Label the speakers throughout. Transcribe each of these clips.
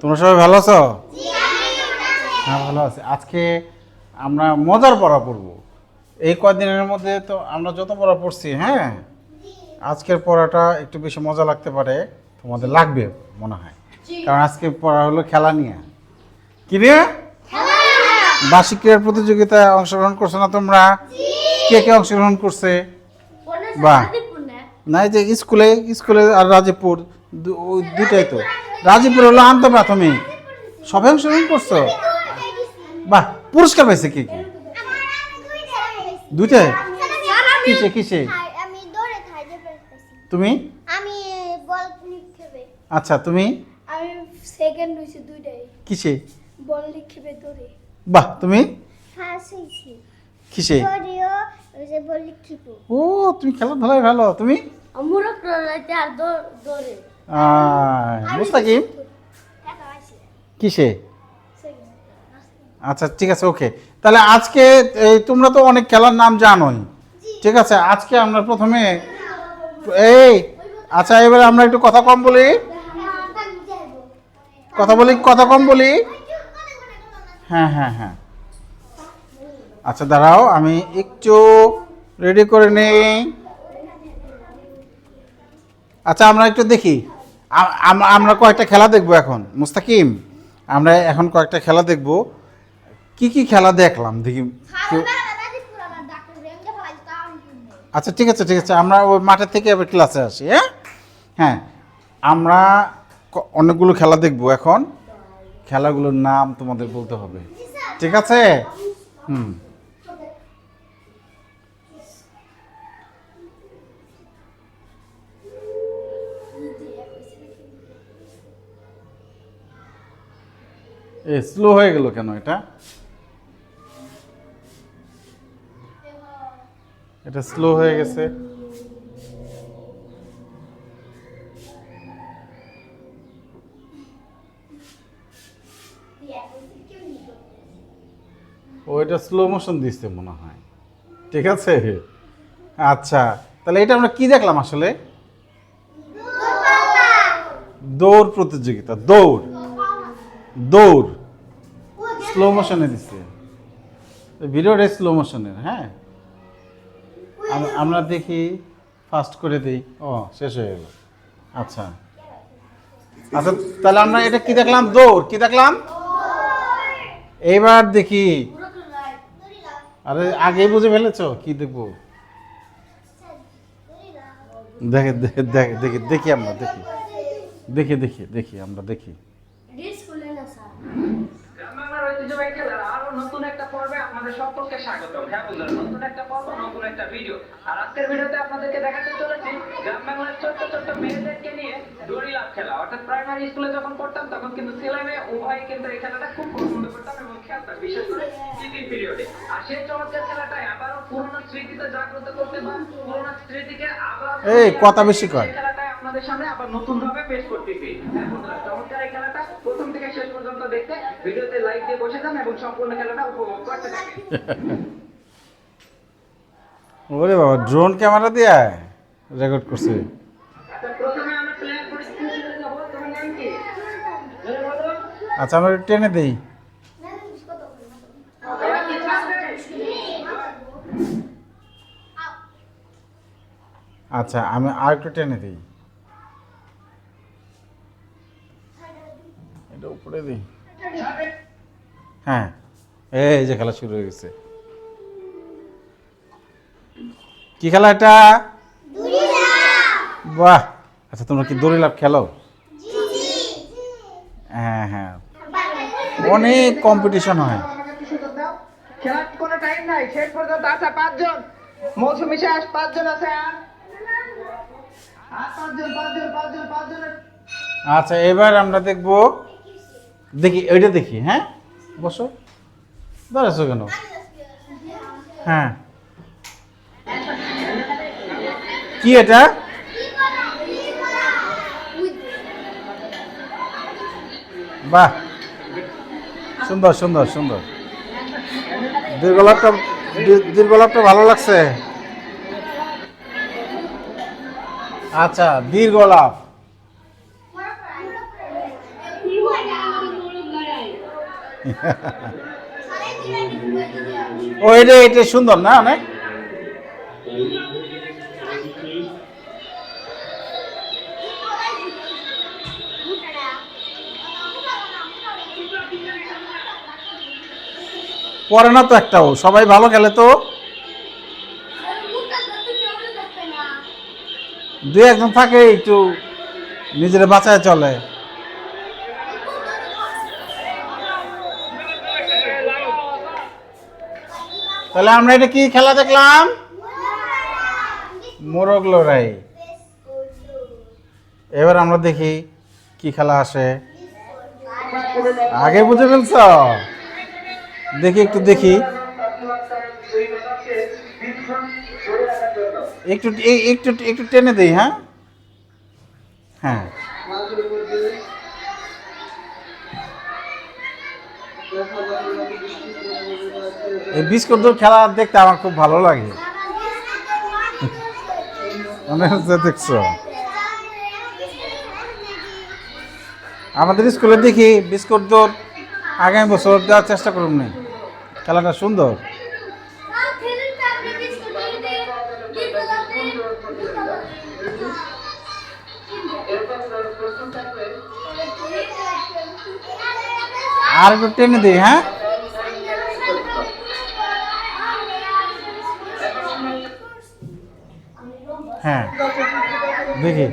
Speaker 1: তোমরা সবাই ভালো আছো? হ্যাঁ ভালো আছি। আজকে আমরা মজার পড়া পড়ব। এই কদিনের মধ্যে তো আমরা যত পড়া পড়ছি হ্যাঁ? আজকের পড়াটা একটু বেশি মজা লাগতে পারে তোমাদের লাগবে মনে হয়। কারণ আজকে পড়া হলো খেলা নিয়ে। কি নিয়ে? বার্ষিক ক্রীড়া প্রতিযোগিতায় অংশগ্রহণ করছ না তোমরা? কে কে অংশগ্রহণ করছে? বা না? এই যে স্কুলে স্কুলে আর ওই দুটাই তো। রাজীবপুর হলো আন্ত প্রাথমিক সবাই অংশগ্রহণ করছ? বাহ, পুরস্কার পাইছে কে কি? দুইটাই? কিসে কিসে? তুমি? আচ্ছা তুমি? কিসে? বাহ, তুমি? কিসে? ও, তুমি খেলাধুলায় ভালো। তুমি? মুস্তাকিম? কিসে? আচ্ছা ঠিক আছে ওকে। তাহলে আজকে এই তোমরা তো অনেক খেলার নাম জানোই। ঠিক আছে আজকে আমরা প্রথমে এই আচ্ছা এবারে আমরা একটু কথা কম বলি। কথা বলি কথা কম বলি। হ্যাঁ হ্যাঁ হ্যাঁ। আচ্ছা দাঁড়াও আমি একটু রেডি করে নেই। আচ্ছা আমরা একটু দেখি। আমরা কয়েকটা খেলা দেখব এখন। মুস্তাকিম আমরা এখন কয়েকটা খেলা দেখব। কি কি খেলা দেখলাম? দেখি আচ্ছা ঠিক আছে ঠিক আছে। আমরা ওই মাঠের থেকে এবার ক্লাসে আসি হ্যাঁ? হ্যাঁ আমরা অনেকগুলো খেলা দেখব এখন। খেলাগুলোর নাম তোমাদের বলতে হবে। ঠিক আছে? হুম। এ স্লো হয়ে গেল কেন এটা? এটা স্লো হয়ে গেছে। ও এটা স্লো মোশন দিচ্ছে মনে হয়। ঠিক আছে? আচ্ছা তাহলে এটা আমরা কি দেখলাম আসলে? দৌড় প্রতিযোগিতা, দৌড়। দৌড়। স্লো মোশনে দিচ্ছে। ভিডিওটা স্লো মোশনের হ্যাঁ? আম- আমরা দেখি ফাস্ট করে দিই। ও, শেষ হয়ে গেল। আচ্ছা। আচ্ছা তাহলে আমরা এটা কি দেখলাম? দৌড়। কি দেখলাম? এইবার দেখি। আরে আগে বুঝে ফেলেছো? কি দেখব? দেখে দেখে দেখে, দেখি দেখি আমরা, দেখি। দেখি দেখি দেখি আমরা, দেখি
Speaker 2: গ্রামবাংলার ঐতিহ্যবাহী খেলার আরও নতুন একটা পর্বে আপনাদের সকলকে স্বাগতম। হ্যাঁ বন্ধুরা নতুন একটা পর্ব নতুন একটা ভিডিও আর আজকের ভিডিওতে আপনাদেরকে দেখাতে চলেছি গ্রাম বাংলার ছোট্ট ছোট্ট মেয়েদেরকে নিয়ে দড়ি লাভ খেলা। অর্থাৎ প্রাইমারি স্কুলে যখন পড়তাম তখন কিন্তু ছেলে মেয়ে উভয় কিন্তু এই খেলাটা খুব পছন্দ করতাম এবং খেলতাম বিশেষ করে টিফিন পিরিয়ডে আর সেই চমৎকার খেলাটাই আবারও পুরোনো স্মৃতিতে জাগ্রত করতে বা পুরোনো স্মৃতিকে আবার
Speaker 1: এই, কথা বেশি।
Speaker 2: এই খেলাটাই আপনাদের সামনে আবার নতুন ভাবে পেশ করতেছি। হ্যাঁ বন্ধুরা চমৎকার এই খেলাটা প্রথম থেকে শেষ পর্যন্ত দেখতে ভিডিওতে লাইক দিয়ে বসে যান এবং সম্পূর্ণ খেলাটা উপভোগ করতে থাকেন।
Speaker 1: ওরে বাবা ড্রোন ক্যামেরা দিয়ে রেকর্ড করছে।
Speaker 2: আচ্ছা আমরা
Speaker 1: আচ্ছা আমরা একটু টেনে দিই। আচ্ছা আমি আর একটু টেনে দিই। এটা উপরে দিই। হ্যাঁ এই যে খেলা শুরু হয়ে গেছে। কি খেলা এটা? বাহ আচ্ছা তোমরা কি দড়ি লাভ খেলো? হ্যাঁ হ্যাঁ। অনেক কম্পিটিশন হয়।
Speaker 2: আমাকে একটু সুযোগ দাও খেলার কোনো টাইম নাই শেষ পর্যন্ত আছে পাঁচজন। মৌসুমি শেষ পাঁচজন আছে আর। আর পাঁচজন পাঁচজন পাঁচজন পাঁচজনের
Speaker 1: আচ্ছা এবার আমরা দেখব দেখি ওইটা দেখি হ্যাঁ? বসো। দাঁড়াছো কেন? হ্যাঁ। কি এটা? বাহ। সুন্দর সুন্দর সুন্দর। দীর্ঘলাভটা দীর্ঘলাভটা ভালো লাগছে। আচ্ছা দীর্ঘলাভ ও, এটা এটা সুন্দর না অনেক? পরে না তো একটাও সবাই ভালো খেলে তো দু একজন থাকে, একটু নিজের বাঁচায় চলে। তাহলে আমরা এটা কি খেলা দেখলাম? মোরগ লড়াই। এবার আমরা দেখি কি খেলা আসে। আগে বুঝে ফেলছ? দেখি একটু দেখি। একটু একটু একটু টেনে দেই হ্যাঁ? হ্যাঁ। এই বিস্কুট খেলা দেখতে আমার খুব ভালো লাগে। মনে হচ্ছে দেখছ। আমাদের স্কুলে দেখি বিস্কুট দৌড় আগামী বছর দেওয়ার চেষ্টা করুন নি। খেলাটা সুন্দর। আর একটু টেনে দিই হ্যাঁ? দেখি।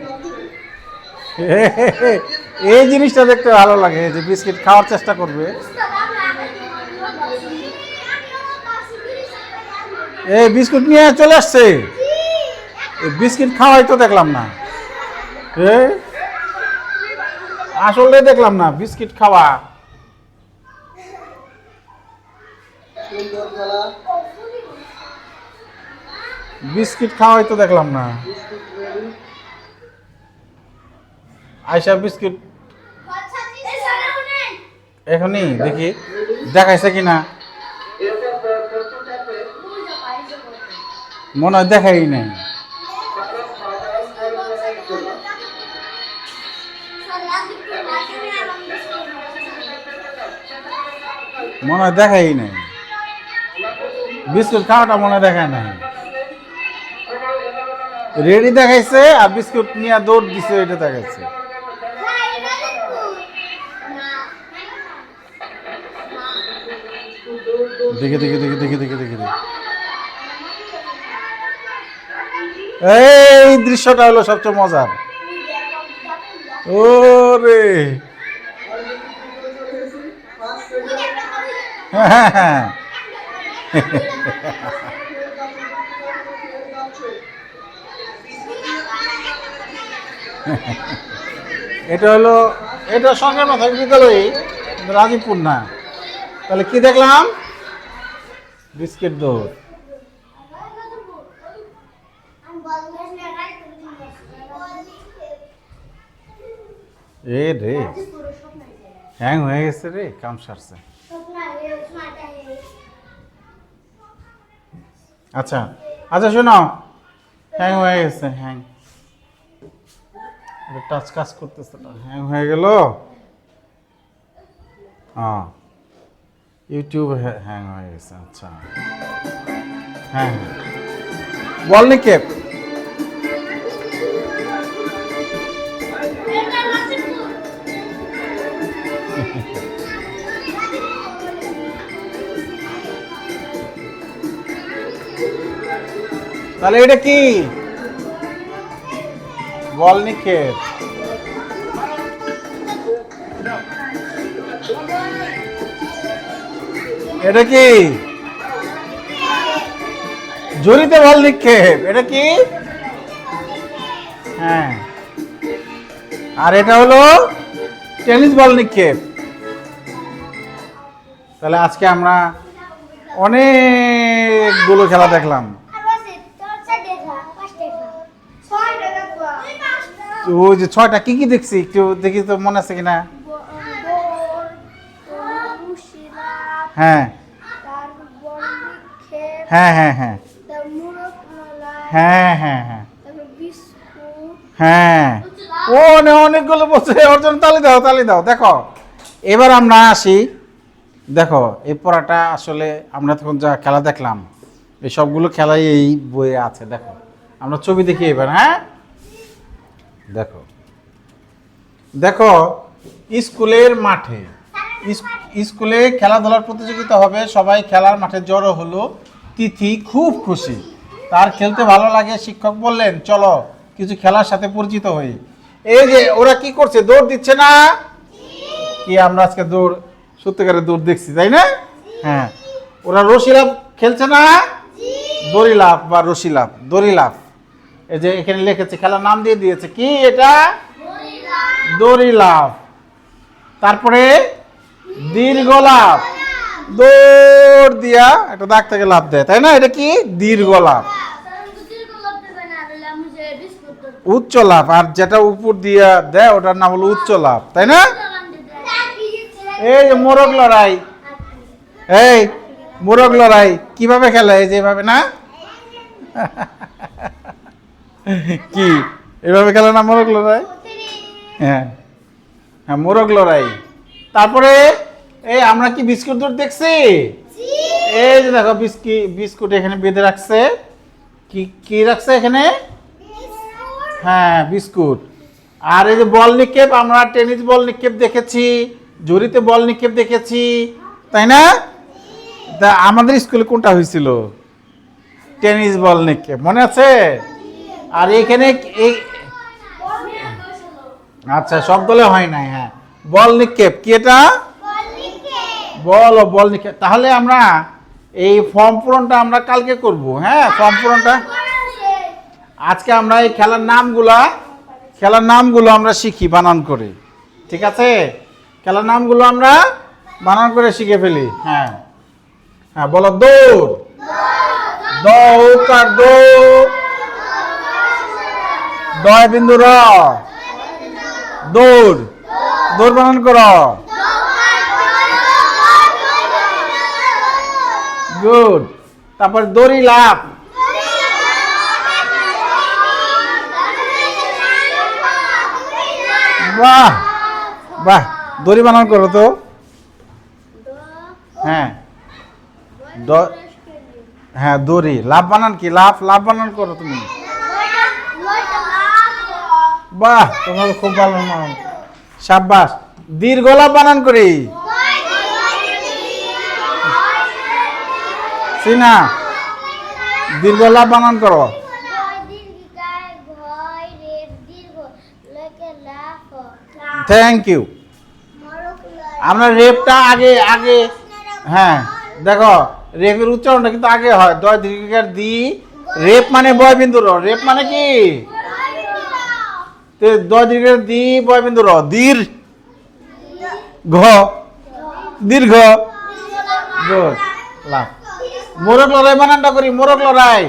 Speaker 1: এই জিনিসটা দেখতে ভালো লাগে, যে বিস্কিট খাওয়ার চেষ্টা করবে। এই বিস্কুট নিয়ে চলে আসছে। বিস্কিট খাওয়াই তো দেখলাম না। আসলে দেখলাম না, বিস্কিট খাওয়া। বিস্কিট খাওয়াই তো দেখলাম না। আয়সা বিস্কিট। এখনই দেখি। দেখাইছে কিনা? মনে হয় দেখাই নাই। মনে হয় দেখাই নাই। বিস্কুট খাওয়াটা মনে দেখায় নাই। রেডি দেখাইছে আর বিস্কুট নিয়ে দৌড় দিছে, এটা দেখাইছে। দেখে দেখে দেখে দেখে দেখে দেখে দেখে। এই দৃশ্যটা হলো সবচেয়ে মজার। হ্যাঁ হ্যাঁ এটা হলো, এটা সরকার মাধ্যমিক বিদ্যালয়, রাজীবপুর না। তাহলে কি দেখলাম? বিস্কিট দৌড়। এ রে, হ্যাং হয়ে গেছে রে, কাম সারছে। আচ্ছা আচ্ছা শোনো। হ্যাং হয়ে গেছে, হ্যাং। টাচ কাজ করতেছে হ্যাং হয়ে গেল। হ্যাঁ ইউটিউব হ্যাং হয়ে গেছে আচ্ছা। হ্যাঁ হ্যাঁ। বল নিকেপ তাহলে এটা কি? বল নিক্ষেপ। এটা কি? ঝুড়িতে বল নিক্ষেপ, এটা কি? হ্যাঁ। আর এটা হলো টেনিস বল নিক্ষেপ। তাহলে আজকে আমরা অনেকগুলো খেলা দেখলাম। ওই যে ছয়টা, কি কি দেখছি? একটু দেখি তো মনে আছে কিনা? হ্যাঁ। হ্যাঁ হ্যাঁ হ্যাঁ। হ্যাঁ হ্যাঁ হ্যাঁ। হ্যাঁ। ও অনেক অনেকগুলো বলছে ওর জন্য তালি দাও তালি দাও। দেখো এবার আমরা আসি। দেখো এই পড়াটা আসলে আমরা তখন যা খেলা দেখলাম এই সবগুলো খেলাই এই বইয়ে আছে। দেখো আমরা ছবি দেখি এবার হ্যাঁ? দেখো। দেখো স্কুলের মাঠে স্কুলে খেলাধুলার প্রতিযোগিতা হবে, সবাই খেলার মাঠে জড়ো হলো। তিথি খুব খুশি। তার খেলতে ভালো লাগে, শিক্ষক বললেন, চলো, কিছু খেলার সাথে পরিচিত হই। এই যে, ওরা কি করছে? দৌড় দিচ্ছে না? কি আমরা আজকে দৌড়, সত্যিকারের দৌড় দেখছি, তাই না? হ্যাঁ। ওরা রশি লাভ, খেলছে না? দড়ি লাভ বা রশি লাভ, দড়ি লাভ। এই যে, এখানে লিখেছে, খেলার নাম দিয়ে দিয়েছে। কি এটা? দড়ি লাভ। তারপরে দীর্ঘ লাভ। দৌড় দিয়া একটা দাগ থেকে লাভ দেয়, তাই না? এটা কি? দীর্ঘ লাভ। উচ্চ লাভ। আর যেটা উপর দিয়া দেয়, ওটার নাম হলো উচ্চ লাভ, তাই না? এই মোরগ লড়াই। এই মোরগ লড়াই, কীভাবে খেলে? এই যে এভাবে না? কি? এভাবে খেলে না মোরগ লড়াই? হ্যাঁ। হ্যাঁ মোরগ লড়াই। তারপরে এই, আমরা কি বিস্কুট দৌড় দেখছি? এই যে দেখো, বিস্কি, বিস্কুট এখানে বেঁধে রাখছে। কি কি রাখছে এখানে? হ্যাঁ বিস্কুট। আর এই যে বল নিক্ষেপ, আমরা টেনিস বল নিক্ষেপ দেখেছি জুরিতে বল নিক্ষেপ দেখেছি, তাই না? তা আমাদের স্কুলে কোনটা হয়েছিল? টেনিস বল নিক্ষেপ, মনে আছে? আর এখানে এই আচ্ছা সব দলে হয় নাই হ্যাঁ। বল নিক্ষেপ, কি এটা? বল বল নিক্ষেপ তাহলে আমরা এই ফর্ম পূরণটা আমরা কালকে করব হ্যাঁ? ফর্ম পূরণটা। আজকে আমরা এই খেলার নামগুলা, খেলার নামগুলো আমরা শিখি, বানান করে। ঠিক আছে? খেলার নামগুলো আমরা বানান করে শিখে ফেলি হ্যাঁ। হ্যাঁ বলো, দৌড়। দৌকার দৌড়? দয় বিন্দু র দৌড়। দৌড় বানান করো। গুড। তারপর দড়ি লাভ বাহ বাহ, দড়ি বানান করো তো। হ্যাঁ। হ্যাঁ দড়ি। লাভ বানান কি? লাভ লাভ বানান করো তুমি। বাহ, তোমার খুব ভালো নাম। সাব্বাস, দীর্ঘ লাভ বানান করি। সিনা, দীর্ঘ লাভ বানান করো। থ্যাংক ইউ আমরা রেপটা আগে আগে হ্যাঁ দেখো, রেপের উচ্চারণটা কিন্তু আগে হয়। দয় দীর্ঘিকার দি, রেপ মানে বয় বিন্দু রেপ মানে কি? দয় দীর্ঘিকার দি বয় বিন্দু র। দীর, ঘ দীর্ঘ লাভ। মোরগ লড়াই বানানটা করি, মোরগ লড়াই।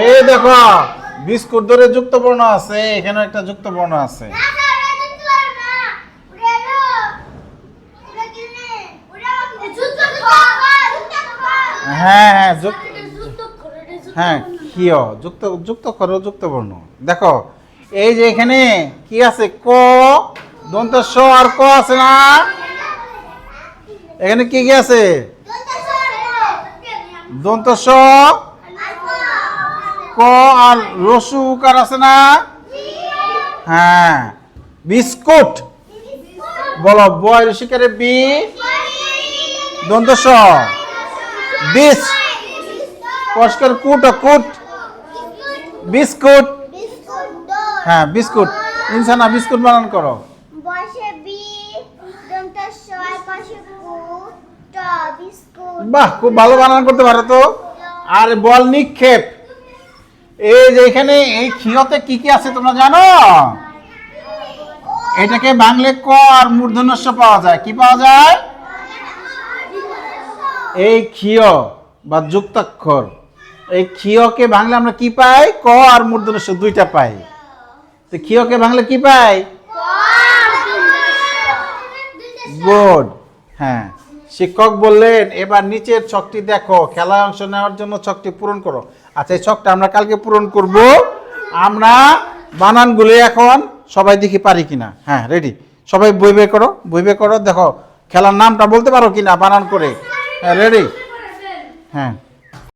Speaker 1: এই দেখো, বিস্কুট ধরে যুক্ত বর্ণ আছে এখানে একটা যুক্ত বর্ণ আছে। হ্যাঁ হ্যাঁ যুক্ত হ্যাঁ কিয়? যুক্ত যুক্ত করো যুক্ত বর্ণ দেখো এই যে এখানে কি আছে? ক, দন্ত স আর ক আছে না? এখানে কি কি আছে? দন্ত স ক আর রসু কার আছে না? হ্যাঁ। বিস্কুট। বলো বয় রসিকারে বি? দন্ত স বিস কুট কুট। বিস্কুট। হ্যাঁ বিস্কুট। ইনসানা বিস্কুট বানান করো।
Speaker 3: বসে বি দন্ত ছয় পাশে কু ট বিস্কুট।
Speaker 1: বাহ খুব ভালো বানান করতে পারো তো। আর বল নিক্ষেপ। এই যে এখানে এই ক্ষিয়তে কি কি আছে তোমরা জানো? এটাকে বাংলে ক আর মূর্ধন্যস্য পাওয়া যায়। কি পাওয়া যায়? এই ক্ষিয় বা যুক্তাক্ষর। এই ক্ষিয়কে ভাঙলে আমরা কি পাই? ক আর মূর্ধন্যস্য দুইটা পাই। তো ক্ষিয়কে ভাঙলে কি পাই গুড হ্যাঁ। শিক্ষক বললেন, এবার নিচের ছকটি দেখো, খেলায় অংশ নেওয়ার জন্য ছকটি পূরণ করো। আচ্ছা এই ছকটা আমরা কালকে পূরণ করব। আমরা বানানগুলো এখন সবাই দেখি পারি কিনা। হ্যাঁ রেডি সবাই বই বের করো, বই বের করো। দেখো, খেলার নামটা বলতে পারো কিনা বানান করে? হ্যাঁ রেডি হ্যাঁ।